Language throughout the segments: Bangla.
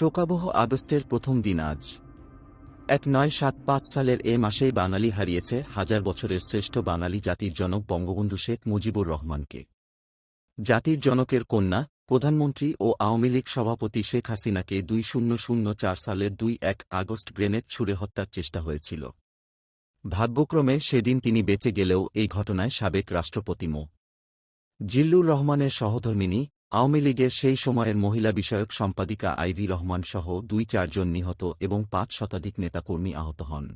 শোকাবহ আগস্টের প্রথম দিন আজ। এক নয় সাত পাঁচ সালের এ মাসেই বাঙালি হারিয়েছে হাজার বছরের শ্রেষ্ঠ বাঙালি জাতির জনক বঙ্গবন্ধু শেখ মুজিবুর রহমানকে। জাতির জনকের কন্যা, প্রধানমন্ত্রী ও আওয়ামী লীগ সভাপতি শেখ হাসিনাকে দুই শূন্য শূন্য চার সালের দুই এক আগস্ট গ্রেনেড ছুড়ে হত্যার চেষ্টা হয়েছিল। ভাগ্যক্রমে সেদিন তিনি বেঁচে গেলেও এই ঘটনায় সাবেক রাষ্ট্রপতি মো। জিল্লুর রহমানের সহধর্মিনী আওয়ামী লীগের সেই সময়ের মহিলা বিষয়ক সম্পাদিকা আইভি রহমান সহ দুই চারজন নিহত এবং পাঁচ শতাধিক নেতাকর্মী আহত হন।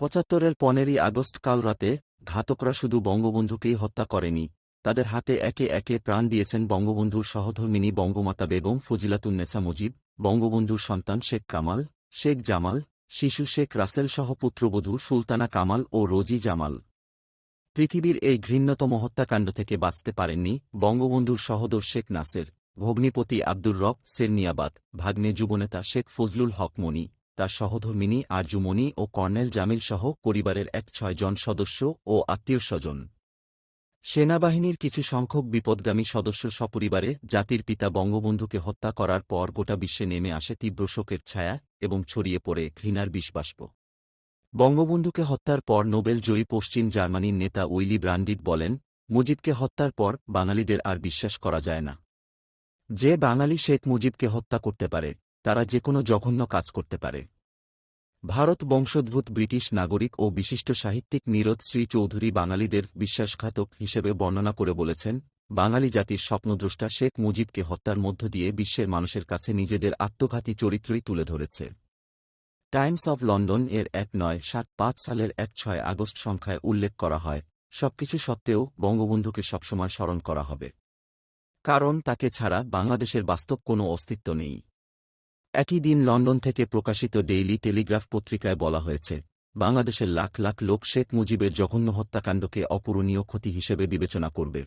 পঁচাত্তরের পনেরই আগস্ট কাল রাতে ঘাতকরা শুধু বঙ্গবন্ধুকেই হত্যা করেনি, তাদের হাতে একে একে প্রাণ দিয়েছেন বঙ্গবন্ধুর সহধর্মিনী বঙ্গমাতা বেগম ফজিলাতুন্নেসা মুজিব, বঙ্গবন্ধুর সন্তান শেখ কামাল, শেখ জামাল, শিশু শেখ রাসেল সহ পুত্রবধূ সুলতানা কামাল ও রোজি জামাল। পৃথিবীর এই ঘৃণ্যতম হত্যাকাণ্ড থেকে বাঁচতে পারেননি বঙ্গবন্ধুর সহদর শেখ নাসের, ভগ্নিপতি আব্দুর রব সেরনিয়াবাদ, ভাগ্নে যুবনেতা শেখ ফজলুল হক মনি, তার সহধর্মিনী আরজুমণি ও কর্নেল জামিল সহ পরিবারের এক ছয় জন সদস্য ও আত্মীয় স্বজন। সেনাবাহিনীর কিছু সংখ্যক বিপদগামী সদস্য সপরিবারে জাতির পিতা বঙ্গবন্ধুকে হত্যা করার পর গোটা বিশ্বে নেমে আসে তীব্র শোকের ছায়া এবং ছড়িয়ে পড়ে ঘৃণার বিষবাষ্প। বঙ্গবন্ধুকে হত্যার পর নোবেল জয়ী পশ্চিম জার্মানির নেতা উইলি ব্রান্ডিট বলেন, মুজিবকে হত্যার পর বাঙালিদের আর বিশ্বাস করা যায় না। যে বাঙালি শেখ মুজিবকে হত্যা করতে পারে, তারা যে কোনো জঘন্য কাজ করতে পারে। ভারত বংশোদ্ভূত ব্রিটিশ নাগরিক ও বিশিষ্ট সাহিত্যিক নীরদ শ্রী চৌধুরী বাঙালিদের বিশ্বাসঘাতক হিসেবে বর্ণনা করে বলেছেন, বাঙালি জাতির স্বপ্নদ্রষ্টা শেখ মুজিবকে হত্যার মধ্য দিয়ে বিশ্বের মানুষের কাছে নিজেদের আত্মঘাতী চরিত্রই তুলে ধরেছে। টাইমস অব লন্ডন এর এক নয় সাত পাঁচ সালের এক ছয় আগস্ট সংখ্যায় উল্লেখ করা হয়, সবকিছু সত্ত্বেও বঙ্গবন্ধুকে সবসময় স্মরণ করা হবে। কারণ তাকে ছাড়া বাংলাদেশের বাস্তব কোনো অস্তিত্ব নেই। একই দিন লন্ডন থেকে প্রকাশিত ডেইলি টেলিগ্রাফ পত্রিকায় বলা হয়েছে, বাংলাদেশের লাখ লাখ লোক শেখ মুজিবের জঘন্য হত্যাকাণ্ডকে অপূরণীয় ক্ষতি হিসেবে বিবেচনা করবে।